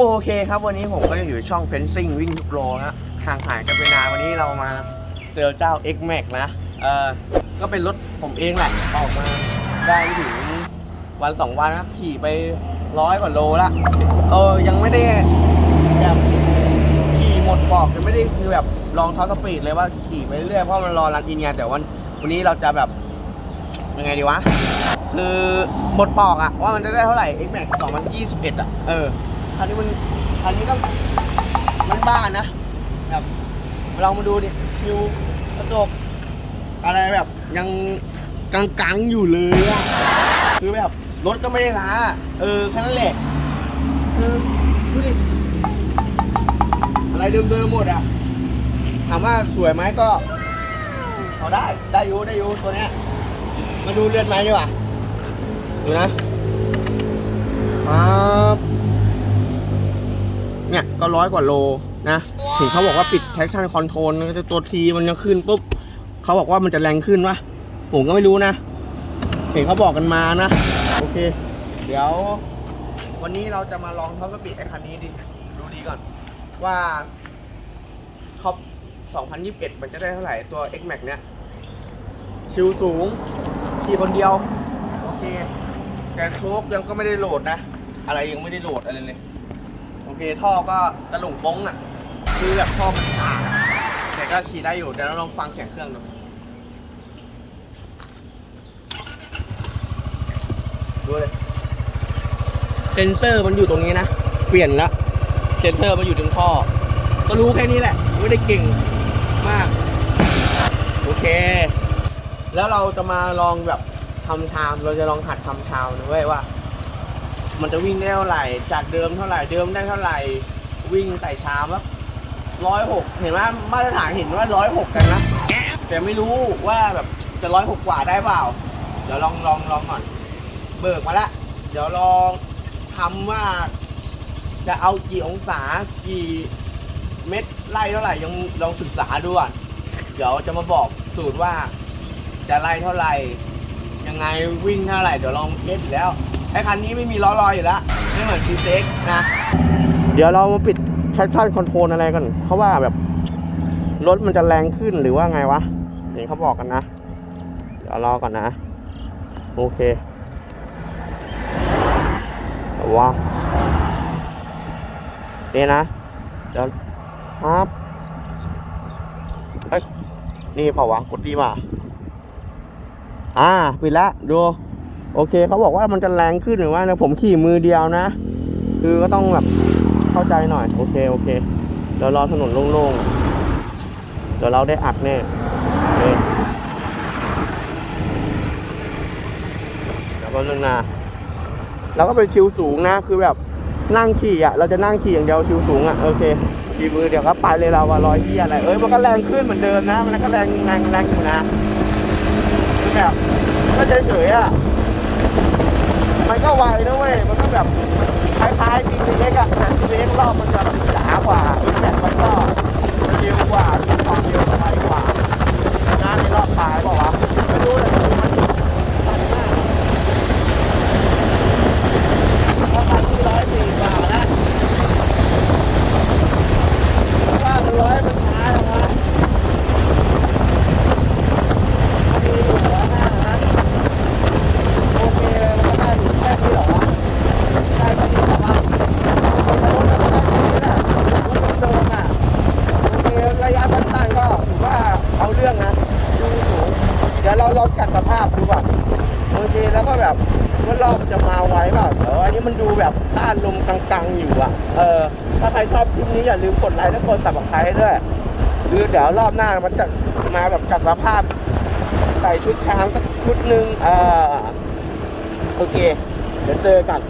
โอเคครับวันนี้ผมก็อยู่ช่อง Fencing วิ่งทุกโลนะห่างหายกันไปนานวันนี้เรามาเจอเจ้า X Max นะเออก็เป็นรถผมเองแหละออกมาได้ไม่ถึงวันสองวันนะขี่ไปร้อยกว่าโลละเออยังไม่ได้แบบขี่หมดบอกยังไม่ได้คือแบบลองท็อสปีดเลยว่าขี่ไปเรื่อยเพราะมันรอรันอินไงแต่วันวันนี้เราจะแบบยังไงดีวะ คือหมดปอกอะว่ามันจะได้เท่าไหร่ X Max 2021อะเออ คันนี้มันคันนี้ต้องมันบ้านนะแบบลองมาดูดิชิวกระจกอะไรแบบยังกังๆอยู่เลยอะคือแบบรถก็ไม่ได้ล้า เออแค่นั้นแหละคือดูดิอะไรเดิมๆหมดอะถามว่าสวยไหมก็เอาได้ได้อยูได้อยูตัวเนี้ยมาดูเรือนไม้ดีกว่าดูนะปั๊บ เนี่ยก็ร้อยกว่าโลนะเห็นเขาบอกว่าปิด traction control นะตัวทีมันยังขึ้นปุ๊บเขาบอกว่ามันจะแรงขึ้นวะผมก็ไม่รู้นะ เห็นเขาบอกกันมานะ โอเค เดี๋ยว วันนี้เราจะมาลองท็อปสปีดไอ้คันนี้ดิดูดีก่อน ว่าท็อป2021 มันจะได้เท่าไหร่ตัว X Max เนี่ย ชิวสูง ขี่คนเดียว โอเค แต่โชคยังก็ไม่ได้โหลดนะ อะไรยังไม่ได้โหลดอะไรเลย โอเคท่อก็ตะหลงป้งอะ คือแบบท่อมันขาดอะแต่ก็ขี่ได้อยู่เดี๋ยวเราลองฟังเสียงเครื่องดูดูเลยเซนเซอร์มันอยู่ตรงนี้นะ เปลี่ยนแล้วเซนเซอร์มันอยู่ตรงท่อ ก็รู้แค่นี้แหละ ไม่ได้เก่งมาก โอเค แล้วเราจะมาลองแบบทำชาม เราจะลองหัดทำชามนะเว้ยว่า มันจะวิ่งได้เท่าไหร่ จากเดิมเท่าไหร่ เดิมได้เท่าไหร่ วิ่งใส่ชามว่าร้อยหกเห็นว่ามาตรฐานเห็นว่าร้อยหกกันนะ แต่ไม่รู้ว่าแบบจะร้อยหกกว่าได้เปล่า เดี๋ยวลองลองลองก่อน เบิกมาแล้วเดี๋ยวลองทำว่า จะเอากี่องศากี่เม็ดไล่เท่าไหร่ยังลองศึกษาดูก่อนเดี๋ยวจะมาบอกสูตรว่า จะไล่เท่าไหร่ ยังไงวิ่งเท่าไหร่ เดี๋ยวลองเทสอยู่แล้ว ไอ้คันนี้ไม่มีล้อลอยอยู่แล้วไม่เหมือนซีเซ็กนะเดี๋ยวเรามาปิด traction control อะไรกันเพราะว่าแบบรถมันจะแรงขึ้นหรือว่าไงวะเห็นเขาบอกกันนะเดี๋ยวรอก่อนนะ โอเคแต่ว่านี่นะเดี๋ยวครับเอ้ยนี่เปล่าวะกดดีป่ะอ่าปิดละดู โอเคเขาบอกว่ามันจะแรงขึ้นหรือว่านะผมขี่มือเดียวนะ คือก็ต้องแบบเข้าใจหน่อย โอเคโอเคเดี๋ยวรอถนนโล่งๆเดี๋ยวเราได้อัดแน่เคเดี๋ยวก็นึงนะเราก็เป็นชิวสูงนะคือแบบนั่งขี่อะเราจะนั่งขี่อย่างเดียวชิวสูงอะโอเคขี่มือเดี๋ยวก็ไปเลยเราอะรอยเหียอะไรเอ้ยมันก็แรงขึ้นเหมือนเดิมนะ มันก็แรงแรงแรงอยู่นะคือแบบก็เฉยๆอะ มันก็ไวนะเว้ย มันก็แบบคล้ายๆ GTX อะแต่ GTX รอบมันจะจ๋ากว่าแต่มันก็เร็วกว่า มีความเร็วไวกว่าน้าในรอบปลายเปล่าวะไม่รู้แต่คือมันสั้นมากเพราะมันที่ร้อยสี่กว่านะว่ามันร้อยมันช้าแล้ววะอันนี้อยู่หัวหน้านะ โอเคเลยมันก็ได้อยู่แค่นี้เหรอวะได้แค่นี้เหรอวะเอารถมันก็ได้แค่นี้แหละรถเดิมๆอะโอเคระยะสั้นๆก็ถือว่าเอาเรื่องนะดูสูง เราจัดสภาพดูก่อนโอเคแล้วก็แบบว่ารอบจะมาไวเปล่าเอออันนี้มันดูแบบต้านลมกังๆอยู่อะ เออ ถ้าใครชอบคลิปนี้อย่าลืมกดไลค์และกดสับสไครต์ด้วยหรือเดี๋ยวรอบหน้ามันจะมาแบบจัดสภาพใส่ชุดช้างสักชุดหนึ่งอ่าโอเค เดี๋ยวเจอกัน